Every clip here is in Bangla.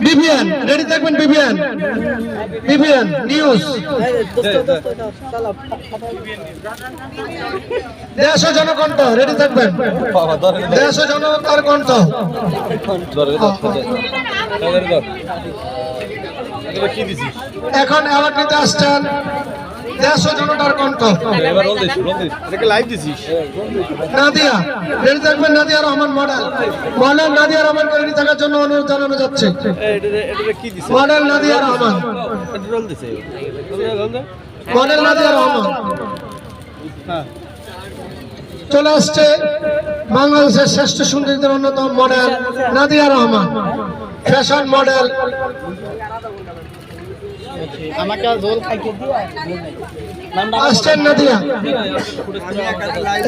বিবিএন রেডি থাকবেন বিবিএন বিবিএন নিউজ দেশ ও জনকণ্ঠ রেডি থাকবেন? দেশ ও জনতার কণ্ঠ। এখন অ্যাওয়ার্ড নিতে আসছেন ও জনতার কণ্ঠ। নাদিয়া রেডি থাকবেন নাদিয়া রহমান মডেল মডেল নাদিয়া রহমানকে রেডি থাকার জন্য অনুরোধ জানানো যাচ্ছে। মডেল নাদিয়া রহমান। মডেল নাদিয়া রহমান। হ্যাঁ। চলে আসছে বাংলাদেশের শ্রেষ্ঠ সুন্দরীদের অন্যতম model Nadia Rahman. Fashion model আমাকে জল খাইতে আসছেন নাদিয়া।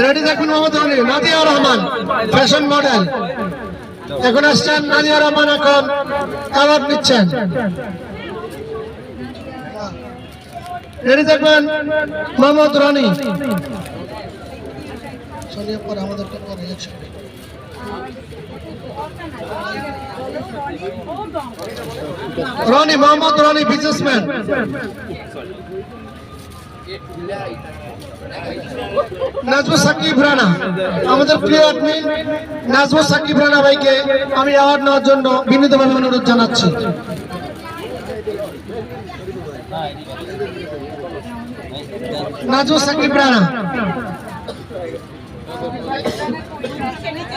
রেডি থাকবেন মোহাম্মদ আলী নাদিয়া রহমান ফ্যাশন মডেল এখন আসছেন নাদিয়া রহমান এখন অ্যাওয়ার্ড নিচ্ছেন। রেডি থাকবেন মোহাম্মদ রনি আমাদের রনি মোহাম্মদ রনি বিজনেসম্যান নাজমু সাকিব রানা, আমাদের প্রিয় অ্যাডমিন নাজমু সাকিব রানা ভাইকে আমি অ্যাওয়ার্ড নেওয়ার জন্য বিনীতভাবে অনুরোধ জানাচ্ছি। নাজমু সাকিব রানা।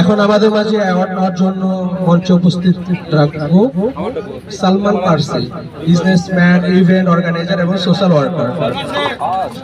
এখন আমাদের মাঝে অ্যাওয়ার্ড নেওয়ার জন্য মঞ্চে উপস্থিত রাখব Salman Parsi businessman event organiser এবং সোশ্যাল ওয়ার্কার আজ